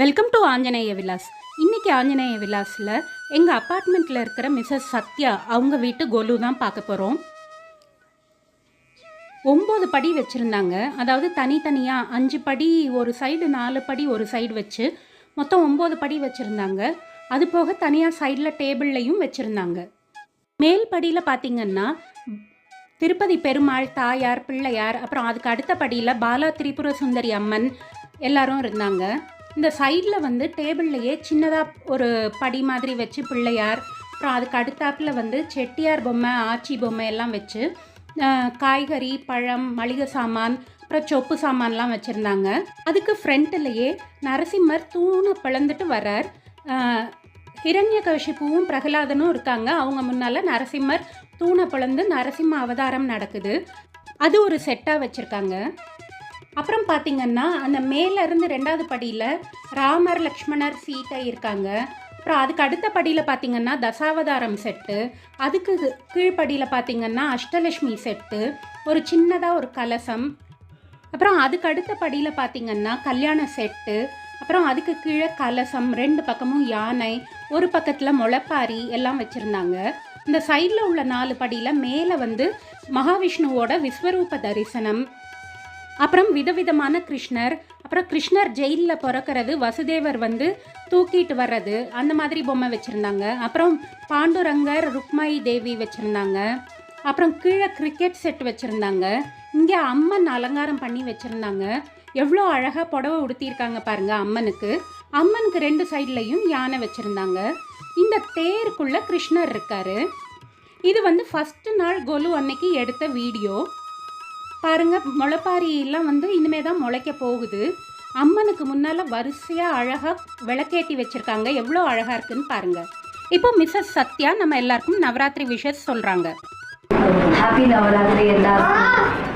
Welcome to Anjaneya Vilas. இன்றைக்கி ஆஞ்சநேய விலாஸில் எங்கள் அப்பார்ட்மெண்ட்டில் இருக்கிற மிஸ்ஸஸ் சத்யா அவங்க வீட்டு கொலு தான் பார்க்க போகிறோம் ஒம்பது படி வச்சுருந்தாங்க. அதாவது தனித்தனியாக அஞ்சு படி ஒரு சைடு நாலு படி ஒரு சைடு வச்சு மொத்தம் ஒம்பது படி வச்சுருந்தாங்க. அது போக தனியாக சைடில் டேபிள்லையும் வச்சுருந்தாங்க. மேல் படியில் பார்த்திங்கன்னா திருப்பதி பெருமாள் தாயார் பிள்ளையார் அப்புறம் அதுக்கு அடுத்த படியில் பாலா திரிபுர சுந்தரி அம்மன் எல்லாரும் இருந்தாங்க. இந்த சைடில் வந்து டேபிள்லையே சின்னதாக ஒரு படி மாதிரி வச்சு பிள்ளையார் அப்புறம் அதுக்கு அடுத்தாப்பில் வந்து செட்டியார் பொம்மை ஆச்சி பொம்மை எல்லாம் வச்சு காய்கறி பழம் மளிகை சாமான் அப்புறம் சொப்பு சாமான்லாம் வச்சுருந்தாங்க. அதுக்கு ஃப்ரண்ட்லேயே நரசிம்மர் தூணை பிளந்துட்டு வர்றார். ஹிரண்ய ஹிரண்யகசிப்புவும் பிரகலாதனும் இருக்காங்க. அவங்க முன்னால் நரசிம்மர் தூணை பிளந்து நரசிம்ம அவதாரம் நடக்குது. அது ஒரு செட்டாக வச்சுருக்காங்க. அப்புறம் பார்த்தீங்கன்னா அந்த மேலேருந்து ரெண்டாவது படியில் ராமர் லக்ஷ்மணர் சீதை இருக்காங்க. அப்புறம் அதுக்கு அடுத்த படியில் பார்த்தீங்கன்னா தசாவதாரம் செட்டு. அதுக்கு கீழ்ப்படியில் பார்த்தீங்கன்னா அஷ்டலட்சுமி செட்டு. ஒரு சின்னதாக ஒரு கலசம். அப்புறம் அதுக்கு அடுத்த படியில் பார்த்தீங்கன்னா கல்யாண செட்டு. அப்புறம் அதுக்கு கீழே கலசம் ரெண்டு பக்கமும் யானை. ஒரு பக்கத்தில் முளைப்பாரி எல்லாம் வச்சுருந்தாங்க. இந்த சைடில் உள்ள நாலு படியில் மேலே வந்து மகாவிஷ்ணுவோட விஸ்வரூப தரிசனம். அப்புறம் விதவிதமான கிருஷ்ணர் அப்புறம் கிருஷ்ணர் ஜெயிலில் பிறக்கிறது வசுதேவர் வந்து தூக்கிட்டு வர்றது அந்த மாதிரி பொம்மை வச்சுருந்தாங்க. அப்புறம் பாண்டுரங்கர் ருக்மாயி தேவி வச்சுருந்தாங்க. அப்புறம் கீழே கிரிக்கெட் செட் வச்சுருந்தாங்க. இங்கே அம்மன் அலங்காரம் பண்ணி வச்சுருந்தாங்க. எவ்வளோ அழகாக புடவை உடுத்தியிருக்காங்க பாருங்கள் அம்மனுக்கு. அம்மனுக்கு ரெண்டு சைட்லையும் யானை வச்சுருந்தாங்க. இந்த தேருக்குள்ளே கிருஷ்ணர் இருக்காரு. இது வந்து ஃபஸ்ட்டு நாள் கொலு அன்னைக்கு எடுத்த வீடியோ. பாருங்க முளைப்பாரியெல்லாம் வந்து இனிமே தான் முளைக்க போகுது. அம்மனுக்கு முன்னால் வரிசையாக அழகாக விளக்கேற்றி வச்சுருக்காங்க. எவ்வளோ அழகாக இருக்குன்னு பாருங்க. இப்போ மிஸ்ஸஸ் சத்யா நம்ம எல்லாருக்கும் நவராத்திரி விஷஸ் சொல்கிறாங்க ஹாப்பி நவராத்திரி எல்லாருக்கும்.